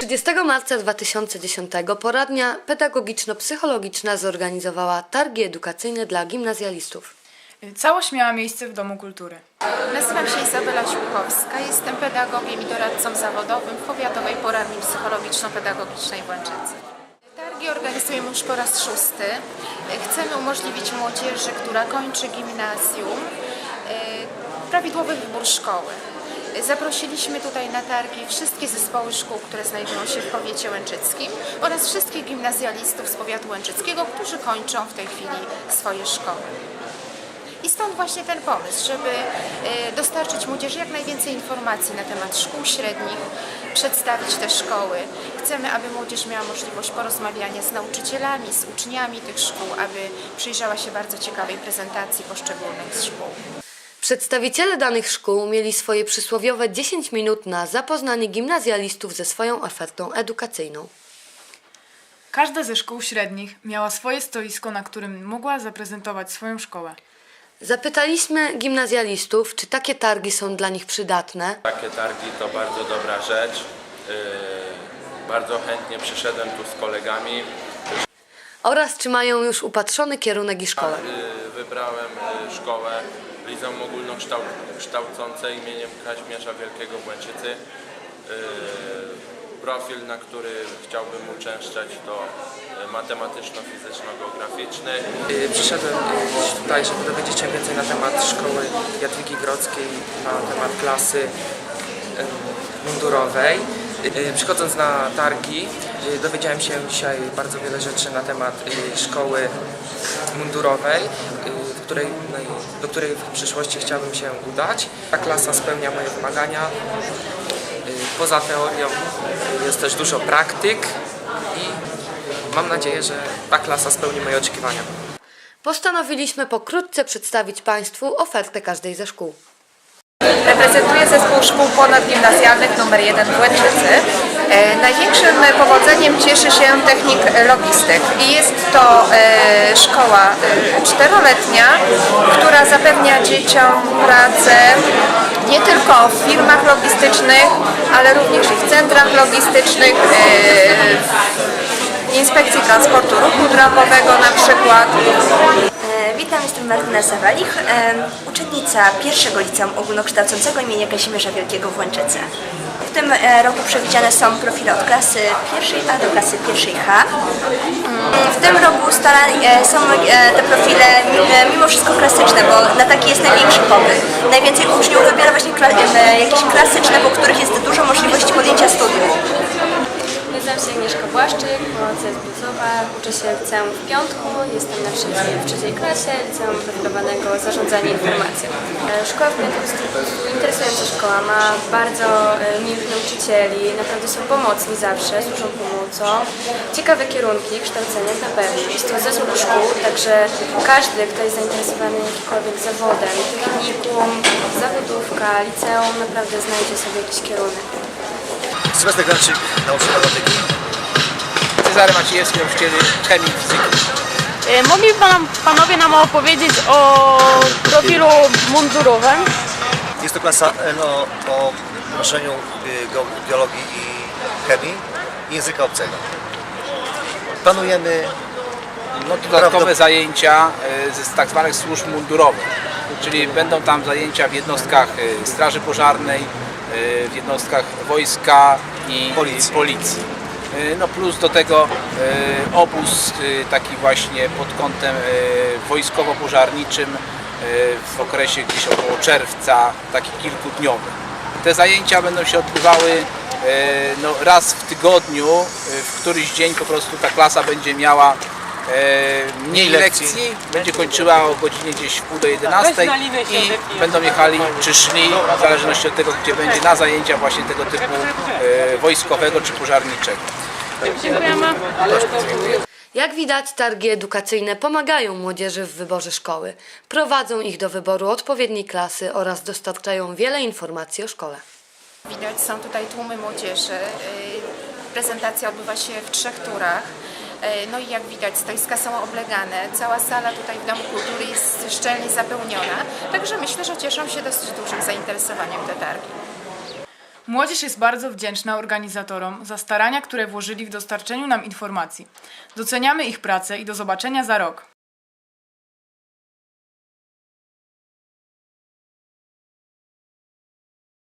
30 marca 2010 poradnia pedagogiczno-psychologiczna zorganizowała targi edukacyjne dla gimnazjalistów. Całość miała miejsce w Domu Kultury. Nazywam się Izabela Siłkowska, jestem pedagogiem i doradcą zawodowym w Powiatowej Poradni Psychologiczno-Pedagogicznej w Łęczycy. Targi organizujemy już po raz szósty. Chcemy umożliwić młodzieży, która kończy gimnazjum, e, prawidłowy wybór szkoły. Zaprosiliśmy tutaj na targi wszystkie zespoły szkół, które znajdują się w powiecie łęczyckim oraz wszystkich gimnazjalistów z powiatu łęczyckiego, którzy kończą w tej chwili swoje szkoły. I stąd właśnie ten pomysł, żeby e, dostarczyć młodzieży jak najwięcej informacji na temat szkół średnich, przedstawić te szkoły. Chcemy, aby młodzież miała możliwość porozmawiania z nauczycielami, z uczniami tych szkół, aby przyjrzała się bardzo ciekawej prezentacji poszczególnych szkół. Przedstawiciele danych szkół mieli swoje przysłowiowe 10 minut na zapoznanie gimnazjalistów ze swoją ofertą edukacyjną. Każda ze szkół średnich miała swoje stoisko, na którym mogła zaprezentować swoją szkołę. Zapytaliśmy gimnazjalistów, czy takie targi są dla nich przydatne. Takie targi to bardzo dobra rzecz. Yy, Bardzo chętnie przyszedłem tu z kolegami. oraz czy mają już upatrzony kierunek i szkołę. Yy, Wybrałem yy, szkołę Liceum Ogólnokształcące imieniem Kazimierza Wielkiego w Łęczycy. Yy, Profil, na który chciałbym uczęszczać to yy, matematyczno-fizyczno-geograficzny. Y, Przyszedłem tutaj, żeby dowiedzieć się więcej na temat szkoły Jadwigi Grodzkiej, na temat klasy y, mundurowej. Przychodząc na targi dowiedziałem się dzisiaj bardzo wiele rzeczy na temat szkoły mundurowej, której, no do której w przyszłości chciałbym się udać. Ta klasa spełnia moje wymagania. Y, Poza teorią jest też dużo praktyk i mam nadzieję, że ta klasa spełni moje oczekiwania. Postanowiliśmy pokrótce przedstawić Państwu ofertę każdej ze szkół. Reprezentuję zespół szkół ponadgimnazjalnych nr 1 w Łęczycy. E, Największym powodzeniem cieszy się technik logistyk i jest to e, szkoła e, czteroletnia, która zapewnia dzieciom pracę nie tylko w firmach logistycznych, ale również i w centrach logistycznych, w Inspekcji Transportu Ruchu Drogowego na przykład. Witam, jestem Martyna Sawalich, uczennica pierwszego liceum ogólnokształcącego imienia Kazimierza Wielkiego w Łęczycy. W tym e, roku przewidziane są profile od klasy pierwszej A do klasy pierwszej H. Mm, W tym roku e, są e, te profile mi- mimo wszystko klasyczne, bo na taki jest największy popyt. Najwięcej uczniów wybiera właśnie jakieś klasyczne, po których jest dużo możliwości podjęcia studiów. Agnieszka Błaszczyk, pomocy Zbuzowa, uczę się liceum w piątku, jestem na trzeciej, w trzeciej klasie liceum profilowanego zarządzanie informacją. E, Szkoła w piątku jest interesująca szkoła, ma bardzo e, miłych nauczycieli, naprawdę są pomocni zawsze, służą pomocą. Ciekawe kierunki kształcenia na pewno. Jest to zespół szkół, także każdy, kto jest zainteresowany jakimkolwiek zawodem, technikum, zawodówka, liceum, naprawdę znajdzie sobie jakiś kierunek. Sylwester Granczyk, nauczyciel matematyki. Cezary Maciejewski, nauczyciel chemii i fizyki. E, Mogli pan, panowie nam opowiedzieć o profilu mundurowym? Jest to klasa NO o noszeniu y, biologii i chemii i języka obcego. Planujemy No, dodatkowe zajęcia e, z tak zwanych służb mundurowych, czyli będą tam zajęcia w jednostkach e, Straży Pożarnej, w jednostkach wojska i Policji. policji. E, No plus do tego e, obóz e, taki właśnie pod kątem wojskowo-pożarniczym w okresie gdzieś około czerwca, taki kilkudniowy. Te zajęcia będą się odbywały no, raz w tygodniu, w któryś dzień po prostu ta klasa będzie miała mniej lekcji. będzie kończyła o godzinie gdzieś w pół do 11 i będą jechali czy szli, w zależności od tego gdzie będzie, na zajęcia właśnie tego typu wojskowego czy pożarniczego. Dziękujemy. Jak widać, targi edukacyjne pomagają młodzieży w wyborze szkoły, prowadzą ich do wyboru odpowiedniej klasy oraz dostarczają wiele informacji o szkole. Widać są tutaj tłumy młodzieży. Y, Prezentacja odbywa się w trzech turach. Y, No i jak widać, stoiska są oblegane. Cała sala tutaj w Domu Kultury jest szczelnie zapełniona. Także myślę, że cieszą się dosyć dużym zainteresowaniem te targi. Młodzież jest bardzo wdzięczna organizatorom za starania, które włożyli w dostarczeniu nam informacji. Doceniamy ich pracę i do zobaczenia za rok.